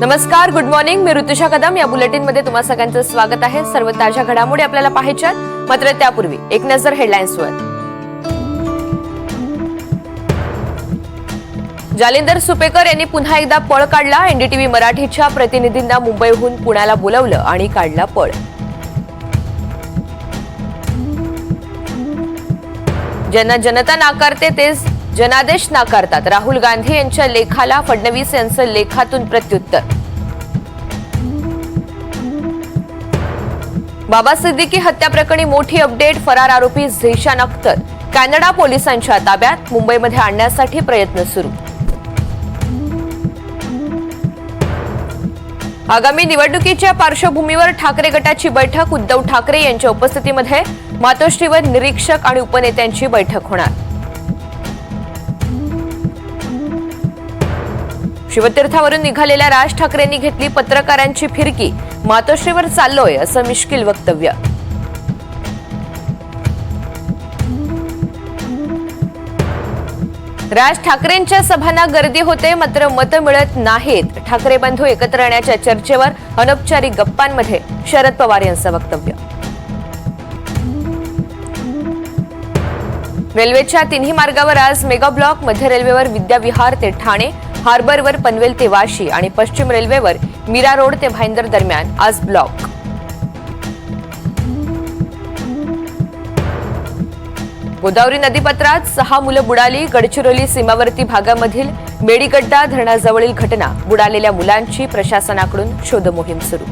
नमस्कार good morning मी ऋतुषा कदम. या बुलेटिनमध्ये तुम्हा सगळ्यांचं स्वागत आहे. सर्व ताज्या घडामोडी आपल्याला पाहायच्या मात्र त्यापूर्वी एक नजर हेडलाईन्सवर. जालिंदर सुपेकर यांनी पुन्हा एकदा पळ काढला. एनडीटीव्ही मराठीच्या प्रतिनिधींना मुंबईहून पुण्याला बोलवलं आणि काढला पळ. ज्यांना जनता नाकारते तेच जनादेश नाकारतात. राहुल गांधी यांच्या लेखाला फडणवीस यांचं लेखातून प्रत्युत्तर. बाबा सिद्दीकी हत्या प्रकरणी मोठी अपडेट फरार आरोपी झेशान अख्तर कॅनडा पोलिसांच्या ताब्यात मुंबईमध्ये आणण्यासाठी प्रयत्न सुरू. आगामी निवडणुकीच्या पार्श्वभूमीवर ठाकरे गटाची बैठक उद्धव ठाकरे यांच्या उपस्थितीमध्ये मातोश्रीवर निरीक्षक आणि उपनेत्यांची बैठक होणार. शिवतीर्थावरून निघालेल्या राज ठाकरेंनी घेतली पत्रकारांची फिरकी. मातोश्रीवर चाललोय असं मिश्किल वक्तव्य. राज ठाकरेंच्या सभांना गर्दी होते मात्र मतं मिळत नाहीत. ठाकरे बंधू एकत्र येण्याच्या चर्चेवर अनौपचारिक गप्पांमध्ये शरद पवार यांचं वक्तव्य. रेल्वेच्या तिन्ही मार्गावर आज मेगा ब्लॉक मध्य रेल्वेवर विद्याविहार ते ठाणे हार्बरवर पनवेल ते वाशी आणि पश्चिम रेल्वेवर मीरा रोड ते भाईंदर दरम्यान आज ब्लॉक. गोदावरी नदीपात्रात सहा मुलं बुडाली. गडचिरोली सीमावर्ती भागामधील मेडीगड्डा धरणाजवळील घटना बुडालेल्या मुलांची प्रशासनाकडून शोधमोहीम सुरू.